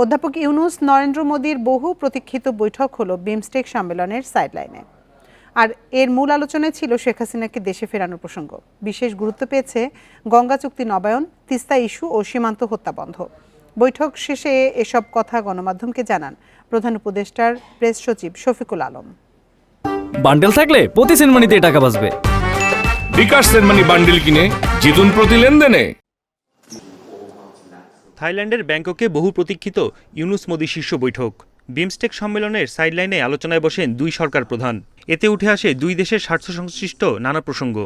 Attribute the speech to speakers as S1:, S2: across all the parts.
S1: অধ্যাপক ইউনুস নরেন্দ্র মোদীর বহু প্রতীক্ষিত বৈঠক হলো বিমস্টেক সম্মেলনের সাইডলাইনে আর এর মূল আলোচনায় ছিল শেখ হাসিনাকে দেশে ফেরানোর প্রসঙ্গ বিশেষ গুরুত্ব পেয়েছে গঙ্গা চুক্তি নবায়ন তিস্তা ইস্যু ও সীমান্ত হত্যা বন্ধ বৈঠক শেষে এসব কথা গণমাধ্যমকে জানান প্রধান উপদেষ্টার প্রেস সচিব শফিকুল আলম
S2: বান্ডেল থাকলে প্রতি সেনমানিতে টাকা বাঁচবে বিকাশ সেনমানি বান্ডেল কিনে জিতুন প্রতি লেনদেনে
S3: থাইল্যান্ডের ব্যাংককে বহু প্রতীক্ষিত ইউনুস মোদী শীর্ষ বৈঠক বিমস্টেক সম্মেলনের সাইডলাইনে আলোচনায় বসেন দুই সরকার প্রধান এতে উঠে আসে দুই দেশের স্বার্থ সংশ্লিষ্ট নানা প্রসঙ্গ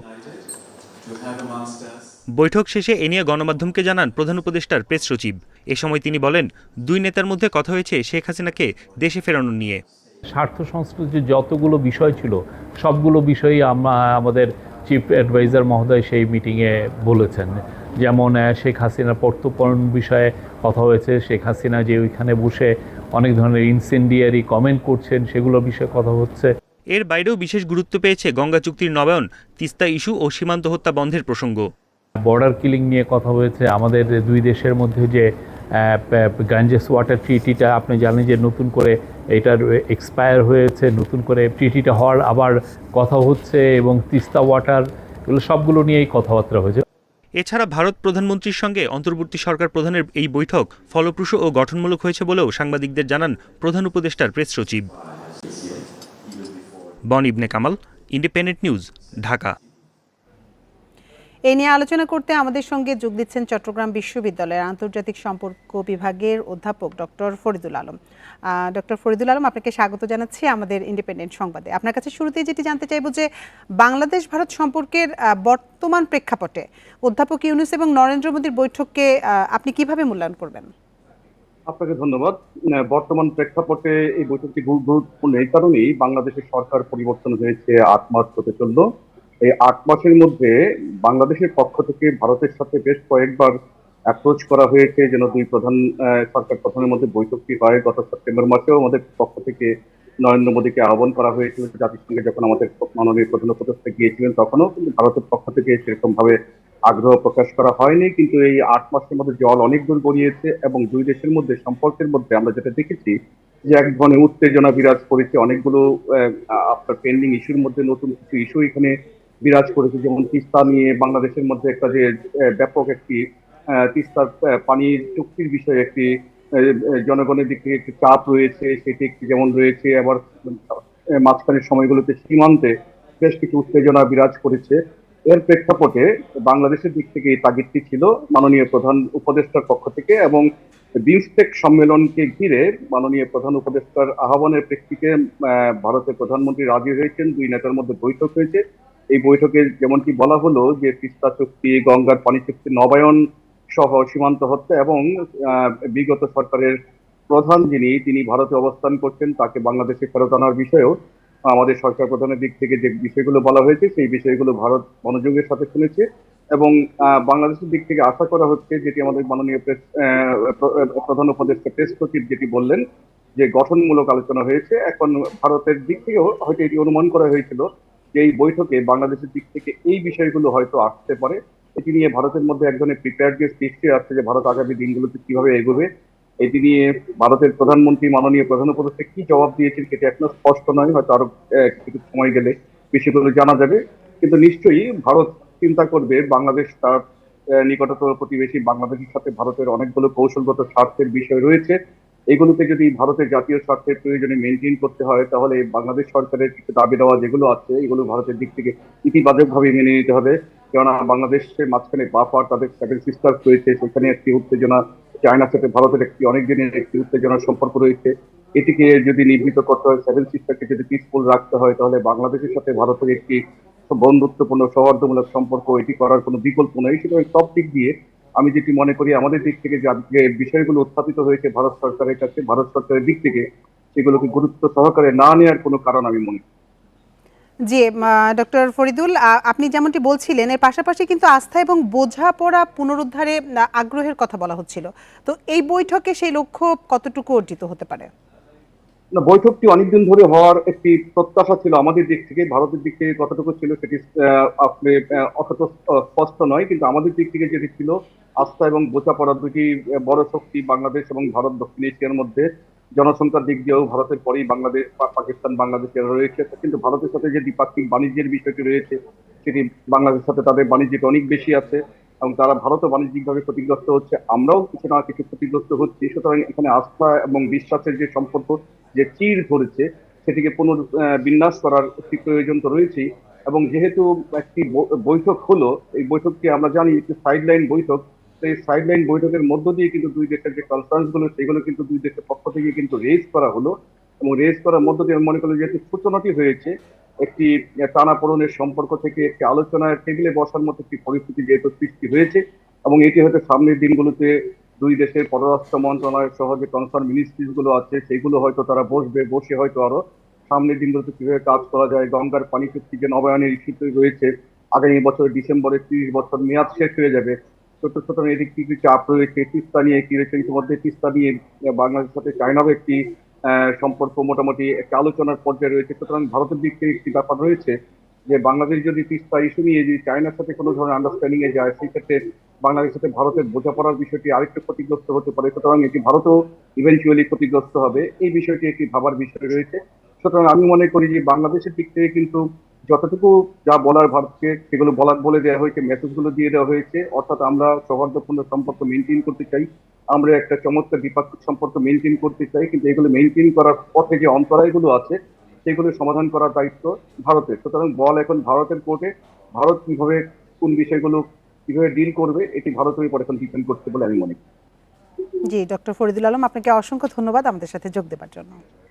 S3: বৈঠক শেষে এ নিয়ে গণমাধ্যমকে জানান প্রধান উপদেষ্টার প্রেস সচিব এ সময় তিনি বলেন দুই নেতার মধ্যে কথা হয়েছে শেখ হাসিনাকে দেশে ফেরানো নিয়ে
S4: স্বার্থ সংশ্লিষ্ট যতগুলো বিষয় ছিল সবগুলো বিষয়ই আমরা আমাদের চিফ অ্যাডভাইজার মহোদয় সেই মিটিংয়ে বলেছেন যেমন শেখ হাসিনার প্রত্যর্পণ বিষয়ে কথা হয়েছে শেখ হাসিনা যে ওইখানে বসে অনেক ধরনের ইনসেন্ডিয়ারি কমেন্ট করছেন সেগুলো বিষয়ে কথা হচ্ছে
S3: এর বাইরেও বিশেষ গুরুত্ব পেয়েছে গঙ্গা চুক্তির নবায়ন তিস্তা ইস্যু ও সীমান্ত হত্যা বন্ধের প্রসঙ্গ
S4: বর্ডার কিলিং নিয়ে কথা হয়েছে আমাদের দুই দেশের মধ্যে যে গাঞ্জেস ওয়াটার ট্রিটিটা আপনি জানেন যে নতুন করে এটার এক্সপায়ার হয়েছে নতুন করে ট্রিটিটা হওয়ার আবার কথা হচ্ছে এবং তিস্তা ওয়াটার এগুলো সবগুলো নিয়েই কথাবার্তা হয়েছে
S3: এছাড়া ভারত প্রধানমন্ত্রীর সঙ্গে অন্তর্বর্তী সরকার প্রধানের এই বৈঠক ফলপ্রসূ ও গঠনমূলক হয়েছে বলেও সাংবাদিকদের জানান প্রধান উপদেষ্টার প্রেস সচিব বন ইবনে কামাল ইন্ডিপেন্ডেন্ট নিউজ ঢাকা
S1: এ নিয়ে আলোচনা করতে আমাদের সঙ্গে যোগ দিচ্ছেন চট্টগ্রাম বিশ্ববিদ্যালয়ের আন্তর্জাতিক সম্পর্ক বিভাগের অধ্যাপক ডক্টর ফরিদুল আলম ডক্টর ফরিদুল আলম আপনাকে স্বাগত জানাচ্ছি আমাদের ইন্ডিপেন্ডেন্ট সংবাদে আপনার কাছে শুরুতেই যেটি জানতে চাইব যে বাংলাদেশ ভারত সম্পর্কের বর্তমান প্রেক্ষাপটে অধ্যাপক ইউনুস এবং নরেন্দ্র মোদীর বৈঠককে আপনি কিভাবে মূল্যায়ন করবেন
S5: আপনাকে ধন্যবাদ বর্তমান প্রেক্ষাপটে এই বৈঠকটি গুরুত্বপূর্ণ এই কারণেই বাংলাদেশের সরকার পরিবর্তন হয়েছে আট মার্চ হতে চলল এই আট মাসের মধ্যে বাংলাদেশের পক্ষ থেকে ভারতের সাথে বেশ কয়েকবার অ্যাপ্রোচ করা হয়েছে যেন দুই প্রধান সরকার প্রধানের মধ্যে বৈঠকটি হয় গত সেপ্টেম্বর মাসেও আমাদের পক্ষ থেকে নরেন্দ্র মোদীকে আহ্বান করা হয়েছিল জাতিসংঘে যখন আমাদের মাননীয় প্রধান উপদেষ্টা গিয়েছিলেন তখনও কিন্তু ভারতের পক্ষ থেকে সেরকমভাবে আগ্রহ প্রকাশ করা হয়নি কিন্তু এই আট মাসের মধ্যে জল অনেক দূর গড়িয়েছে এবং দুই দেশের মধ্যে সম্পর্কের মধ্যে আমরা যেটা দেখেছি যে এক ধরনের উত্তেজনা বিরাজ করেছে অনেকগুলো আপনার পেন্ডিং ইস্যুর মধ্যে নতুন কিছু ইস্যু এখানে বিরাজ করেছে যেমন তিস্তা নিয়ে বাংলাদেশের মধ্যে একটা যে ব্যাপক একটি তিস্তার পানির চুক্তির বিষয়ে একটি জনগণের দিক থেকে একটি চাপ রয়েছে সেটি একটি যেমন রয়েছে আবার মাঝখানের সময়গুলোতে সীমান্তে বেশ কিছু উত্তেজনা বিরাজ করেছে এর প্রেক্ষাপটে বাংলাদেশের দিক থেকে এই তাগিদটি ছিল মাননীয় প্রধান উপদেষ্টার পক্ষ থেকে এবং বিমস্টেক সম্মেলনকে ঘিরে মাননীয় প্রধান উপদেষ্টার আহ্বানের প্রেক্ষিতে ভারতের প্রধানমন্ত্রী রাজি হয়েছেন দুই নেতার মধ্যে বৈঠক হয়েছে এই বৈঠকে যেমনটি বলা হলো যে তিস্তা চুক্তি গঙ্গার পানি চুক্তি নবায়ন সহ সীমান্ত হত্যা এবং বিগত সরকারের প্রধান যিনি তিনি ভারতে অবস্থান করছেন তাকে বাংলাদেশে ফেরত আনার বিষয়েও আমাদের সরকার প্রধানের দিক থেকে যে বিষয়গুলো বলা হয়েছে সেই বিষয়গুলো ভারত মনোযোগের সাথে শুনেছে এবং বাংলাদেশের দিক থেকে আশা করা হচ্ছে যেটি আমাদের মাননীয় প্রেস প্রধান উপদেষ্টা প্রেস সচিব যেটি বললেন যে গঠনমূলক আলোচনা হয়েছে এখন ভারতের দিক থেকেও হয়তো এটি অনুমান করা হয়েছিল এই বৈঠকে বাংলাদেশের দিক থেকে এই বিষয়গুলো হয়তো আসতে পারে এটি নিয়ে ভারতের মধ্যে এক ধরনের প্রিপেয়ারনেস সৃষ্টি আসছে যে ভারত আগামী দিনগুলোতে কিভাবে এগোবে এটি নিয়ে ভারতের প্রধানমন্ত্রী মাননীয় প্রধান উপদেষ্টা কি জবাব দিয়েছেন সেটি এখনো স্পষ্ট নয় হয়তো আরো কিছু সময় গেলে বিষয়গুলো জানা যাবে কিন্তু নিশ্চয়ই ভারত চিন্তা করবে বাংলাদেশ তার নিকটতর প্রতিবেশী বাংলাদেশের সাথে ভারতের অনেকগুলো কৌশলগত স্বার্থের বিষয় রয়েছে এগুলোকে যদি ভারতের জাতীয় স্বার্থের প্রয়োজনে মেনটেন করতে হয় তাহলে বাংলাদেশ সরকারের কিছু দাবি দেওয়া যেগুলো আছে এগুলো ভারতের দিক থেকে ইতিবাচকভাবে মেনে নিতে হবে কেননা বাংলাদেশের মাঝখানে বাফার তাদের সেভেন সিস্টার্স রয়েছে সেখানে একটি উত্তেজনা চায়নার সাথে ভারতের একটি অনেক দিনের একটি উত্তেজনার সম্পর্ক রয়েছে এটিকে যদি নিবৃত করতে হয় সেভেন সিস্টারকে যদি পিসফুল রাখতে হয় তাহলে বাংলাদেশের সাথে ভারতের একটি বন্ধুত্বপূর্ণ সৌহার্দ্যমূলক সম্পর্ক এটি করার কোনো বিকল্প নেই সুতরাং সব দিক দিয়ে আমি যেটি মনে করি আমাদের দিক থেকে যে বিষয়গুলো উত্থাপিত হয়েছে ভারত সরকারের কাছে ভারত সরকারের দিক থেকে সেগুলোকে গুরুত্ব সহকারে না নেওয়ার কোনো কারণ আমি মনে করি
S1: জি ডক্টর ফরিদুল আপনি যেমনটি বলছিলেন এর পাশাপাশি কিন্তু আস্থা এবং বোঝাপড়া পুনরুদ্ধারে আগ্রহের কথা বলা হচ্ছিল তো এই বৈঠকে সেই লক্ষ্য কতটুকু অর্জিত হতে পারে
S5: না বৈঠকটি অনেকদিন ধরে হওয়ার একটি প্রত্যাশা ছিল আমাদের দিক থেকে ভারতের দিক থেকে কতটুকু ছিল সেটি আপনি অতটা স্পষ্ট নয় কিন্তু আমাদের দিক থেকে যেটি ছিল আস্থা এবং পড়া দুটি বড় শক্তি বাংলাদেশ এবং ভারত দক্ষিণ এশিয়ার মধ্যে জনসংখ্যার দিক দিয়েও ভারতের পরেই বাংলাদেশ পাকিস্তান বাংলাদেশের রয়েছে কিন্তু ভারতের সাথে যে দ্বিপাক্ষিক বাণিজ্যের বিষয়টি রয়েছে সেটি বাংলাদেশের সাথে তাদের বাণিজ্যিক অনেক বেশি আছে এবং তারা ভারতও বাণিজ্যিকভাবে ক্ষতিগ্রস্ত হচ্ছে আমরাও কিছু না কিছু ক্ষতিগ্রস্ত হচ্ছি সুতরাং এখানে আস্থা এবং বিশ্বাসের যে সম্পর্ক যে চির ধরেছে সেটিকে বিন্যাস করার একটি প্রয়োজন তো রয়েছেই এবং যেহেতু একটি বৈঠক হলো এই বৈঠককে আমরা জানি একটি সাইডলাইন বৈঠক সেই সাইডলাইন বৈঠকের মধ্য দিয়ে কিন্তু দুই দেশের যে কনফারেন্সগুলো সেগুলো কিন্তু দুই দেশের পক্ষ থেকে কিন্তু রেজ করা হলো এবং রেজ করার মধ্য দিয়ে আমি মনে করি যেহেতু সূচনাটি হয়েছে একটি টানাপোড়নের সম্পর্ক থেকে একটি আলোচনার টেবিলে বসার মতো একটি পরিস্থিতি যেহেতু সৃষ্টি হয়েছে এবং এটি হয়তো সামনের দিনগুলোতে দুই দেশের পররাষ্ট্র মন্ত্রণালয় সহ যে কনসার্ন মিনিস্ট্রিজগুলো আছে সেগুলো হয়তো তারা বসবে বসে হয়তো আরো সামনের দিনগুলোতে কিভাবে কাজ করা যায় গঙ্গার পানি চুক্তি যে নবায়নের ইস্যুতে রয়েছে আগামী বছরের ডিসেম্বরে তিরিশ বছর মেয়াদ শেষ হয়ে যাবে ছোট ছোট এদিক কি চাপ রয়েছে তিস্তা নিয়ে কি রয়েছে ইতিমধ্যে তিস্তা নিয়ে বাংলাদেশের সাথে চায়নাও একটি সম্পর্ক মোটামুটি একটা আলোচনার পর্যায়ে রয়েছে সুতরাং ভারতের দিক থেকে একটি ব্যাপার রয়েছে যে বাংলাদেশ যদি তিস্তা ইস্যু নিয়ে যদি চায়নার সাথে কোনো ধরনের আন্ডারস্ট্যান্ডিং এ যায় সেক্ষেত্রে বাংলাদেশের সাথে ভারতের বোঝাপড়ার বিষয়টি আরেকটু ক্ষতিগ্রস্ত হতে পারে সুতরাং এটি ভারতও ইভেন্চুয়ালি ক্ষতিগ্রস্ত হবে এই বিষয়টি একটি ভাবার বিষয় রয়েছে সুতরাং আমি মনে করি যে বাংলাদেশের দিক থেকে কিন্তু যতটুকু যা বলার ভাবছে সেগুলো বলার বলে দেওয়া হয়েছে মেসেজগুলো দিয়ে দেওয়া হয়েছে অর্থাৎ আমরা সৌহার্দ্যপূর্ণ সম্পর্ক মেনটেন করতে চাই আমরা একটা চমৎকার দ্বিপাক্ষিক সম্পর্ক মেনটেন করতে চাই কিন্তু এগুলো মেনটেন করার পথে যে অন্তরায়গুলো আছে সেগুলো সমাধান করার দায়িত্ব ভারতের সুতরাং বল এখন ভারতের কোর্টে ভারত কিভাবে কোন বিষয়গুলো কিভাবে ডিল করবে এটি ভারতের উপর এখন ডিপেন্ড করছে বলে আমি মনে করি
S1: জি ডক্টর ফরিদুল আলম আপনাকে অসংখ্য ধন্যবাদ আমাদের সাথে যোগ দেওয়ার জন্য